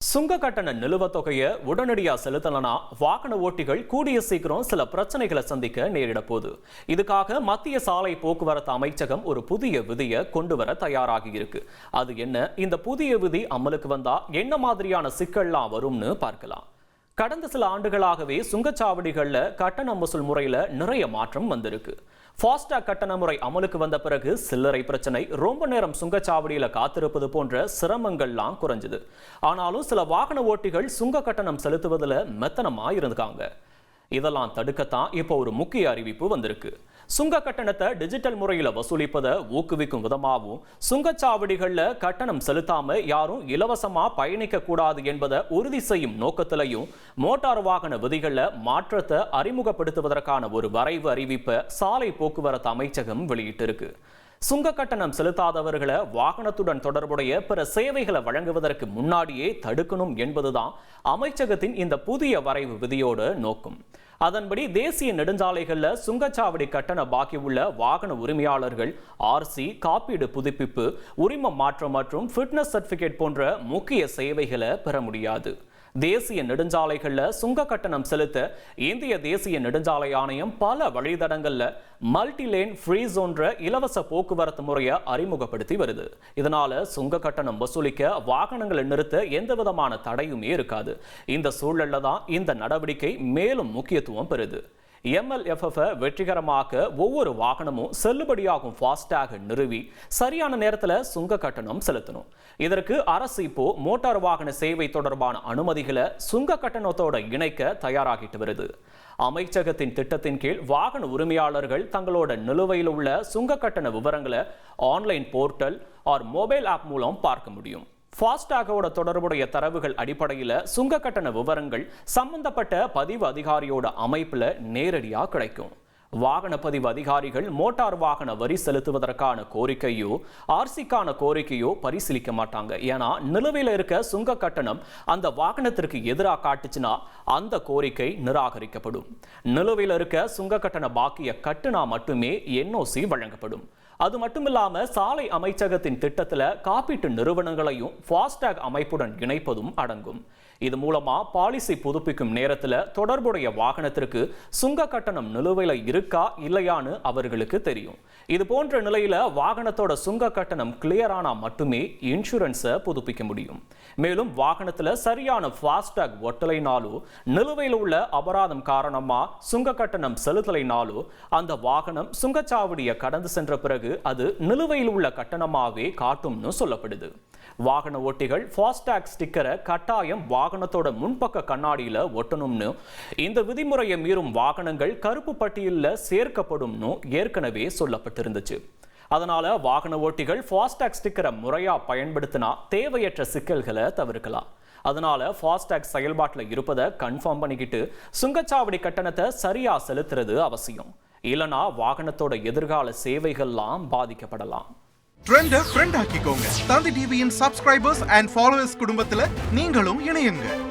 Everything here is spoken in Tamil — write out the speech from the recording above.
சுங்க கட்டண நிலுவத் தொகையை உடனடியாக செலுத்தலனா வாகன ஓட்டிகள் கூடிய சீக்கிரம் சில பிரச்சனைகளை சந்திக்க நேரிட போகுது இதுக்காக மத்திய சாலை போக்குவரத்து அமைச்சகம் ஒரு புதிய விதியை கொண்டு வர தயாராகி இருக்கு. அது என்ன? இந்த புதிய விதி அமலுக்கு வந்தா என்ன மாதிரியான சிக்கல்லாம் வரும்னு பார்க்கலாம். கடந்த சில ஆண்டுகளாகவே சுங்கச்சாவடிகளில் கட்டண வசூல் முறையில் நிறைய மாற்றம் வந்திருக்கு. ஃபாஸ்டாக் கட்டண முறை அமலுக்கு வந்த பிறகு சில்லறை பிரச்சனை ரொம்ப நேரம் சுங்கச்சாவடியில் காத்திருப்பது போன்ற சிரமங்கள்லாம் குறைஞ்சது. ஆனாலும் சில வாகன ஓட்டிகள் சுங்க கட்டணம் செலுத்துவதில் மெத்தனமாக இருந்துக்காங்க இதெல்லாம் தடுக்கத்தான் இப்போ ஒரு முக்கிய அறிவிப்பு வந்திருக்கு. சுங்க கட்டணத்தை டிஜிட்டல் முறையில் வசூலிப்பதை ஊக்குவிக்கும் விதமாகவும் சுங்கச்சாவடிகளில் கட்டணம் செலுத்தாம யாரும் இலவசமாக பயணிக்கக்கூடாது என்பதை உறுதி செய்யும் நோக்கத்திலையும் மோட்டார் வாகன விதிகளில் மாற்றத்தை அறிமுகப்படுத்துவதற்கான ஒரு வரைவு அறிவிப்பை சாலை போக்குவரத்து அமைச்சகம் வெளியிட்டிருக்கு. சுங்க கட்டணம் செலுத்தாதவர்களை வாகனத்துடன் தொடர்புடைய பிற சேவைகளை வழங்குவதற்கு முன்னாடியே தடுக்கணும் என்பதுதான் அமைச்சகத்தின் இந்த புதிய வரைவு விதியோட நோக்கம். அதன்படி தேசிய நெடுஞ்சாலைகள்ல சுங்கச்சாவடி கட்டண பாக்கி உள்ள வாகன உரிமையாளர்கள் ஆர்சி காப்பீடு புதுப்பிப்பு உரிமம் மாற்றம் மற்றும் ஃபிட்னஸ் சர்டிபிகேட் போன்ற முக்கிய சேவைகளை பெற முடியாது. தேசிய நெடுஞ்சாலைகளில் சுங்க கட்டணம் செலுத்த இந்திய தேசிய நெடுஞ்சாலை ஆணையம் பல வழித்தடங்களில் மல்டி லேன் ஃப்ரீ ஜோன்ற இலவச போக்குவரத்து முறையை அறிமுகப்படுத்தி வருது. இதனால சுங்க கட்டணம் வசூலிக்க வாகனங்களை நிறுத்த எந்த விதமான தடையுமே இருக்காது. இந்த சூழல்ல தான் இந்த நடவடிக்கை மேலும் முக்கியத்துவம் பெறுது. எம்எல்எஃப்எஃப் வெற்றிகரமாக்க ஒவ்வொரு வாகனமும் செல்லுபடியாகும் ஃபாஸ்டாக நிறுவி சரியான நேரத்தில் சுங்க கட்டணம் செலுத்தணும். இதற்கு அரசு இப்போ மோட்டார் வாகன சேவை தொடர்பான அனுமதிகளை சுங்க கட்டணத்தோட இணைக்க தயாராகிட்டு வருது. அமைச்சகத்தின் திட்டத்தின் கீழ் வாகன உரிமையாளர்கள் தங்களோட நிலுவையில் உள்ள சுங்க கட்டண விவரங்களை online portal or mobile app மூலம் பார்க்க முடியும். ஃபாஸ்டாகோட தொடர்புடைய தரவுகள் அடிப்படையில் சுங்க கட்டண விவரங்கள் சம்பந்தப்பட்ட பதிவு அதிகாரியோட அமைப்பில் நேரடியாக கிடைக்கும். வாகன பதிவு அதிகாரிகள் மோட்டார் வாகன வரி செலுத்துவதற்கான கோரிக்கையோ ஆர்சிக்கான கோரிக்கையோ பரிசீலிக்க மாட்டாங்க. ஏன்னா நிலுவையில் இருக்க சுங்க கட்டணம் அந்த வாகனத்திற்கு எதிராக காட்டுச்சுன்னா அந்த கோரிக்கை நிராகரிக்கப்படும். நிலுவையில் இருக்க சுங்க கட்டண பாக்கிய கட்டுனா மட்டுமே என்ஓசி வழங்கப்படும். அது மட்டும் இல்லாமல் சாலை அமைச்சகத்தின் திட்டத்துல காப்பீட்டு நிறுவனங்களையும் ஃபாஸ்டேக் அமைப்புடன் இணைப்பதும் அடங்கும். இது மூலமா பாலிசி புதுப்பிக்கும் நேரத்துல தொடர்புடைய வாகனத்திற்கு சுங்க கட்டணம் நிலுவையில இருக்கா இல்லையான்னு அவர்களுக்கு தெரியும். இது போன்ற நிலையில வாகனத்தோட சுங்க கட்டணம் கிளியர் ஆனா மட்டுமே இன்சூரன்ஸை புதுப்பிக்க முடியும். மேலும் வாகனத்துல சரியான ஃபாஸ்டேக் ஒட்டலைனாலோ நிலுவையில் உள்ள அபராதம் காரணமா சுங்க கட்டணம் செலுத்தலைனாலோ அந்த வாகனம் சுங்கச்சாவடியை கடந்து சென்ற பிறகு அது நிலுவையில் உள்ள கட்டணமாவே காட்டும்னு சொல்லப்படுது. வாகன ஓட்டிகள் ஃபாஸ்டாக் ஸ்டிக்கரை கட்டாயம் வாகனத்தோட முன்பக்க கண்ணாடியில ஒட்டணும்னு இந்த விதிமுறையை மீறும் வாகனங்கள் கருப்பு பட்டியலில் சேர்க்கப்படும்னு ஏற்கனவே சொல்லப்பட்டிருந்துச்சு. அதனால வாகன ஓட்டிகள் ஃபாஸ்டாக் ஸ்டிக்கரை முறையா பயன்படுத்தினா தேவையற்ற சிக்கல்களை தவிர்க்கலாம். அதனால ஃபாஸ்டாக் செயல்பாட்டில் இருப்பதை கன்ஃபார்ம் பண்ணிக்கிட்டு சுங்கச்சாவடி கட்டணத்தை சரியா செலுத்துறது அவசியம். இல்லனா வாகனத்தோட எதிர்கால சேவைகள்லாம் பாதிக்கப்படலாம். ட்ரெண்ட ஃப்ரெண்ட் ஆக்கிக்கோங்க. தந்தி டிவியின் சப்ஸ்கிரைபர்ஸ் அண்ட் ஃபாலோவர்ஸ் குடும்பத்துல நீங்களும் இணையுங்க.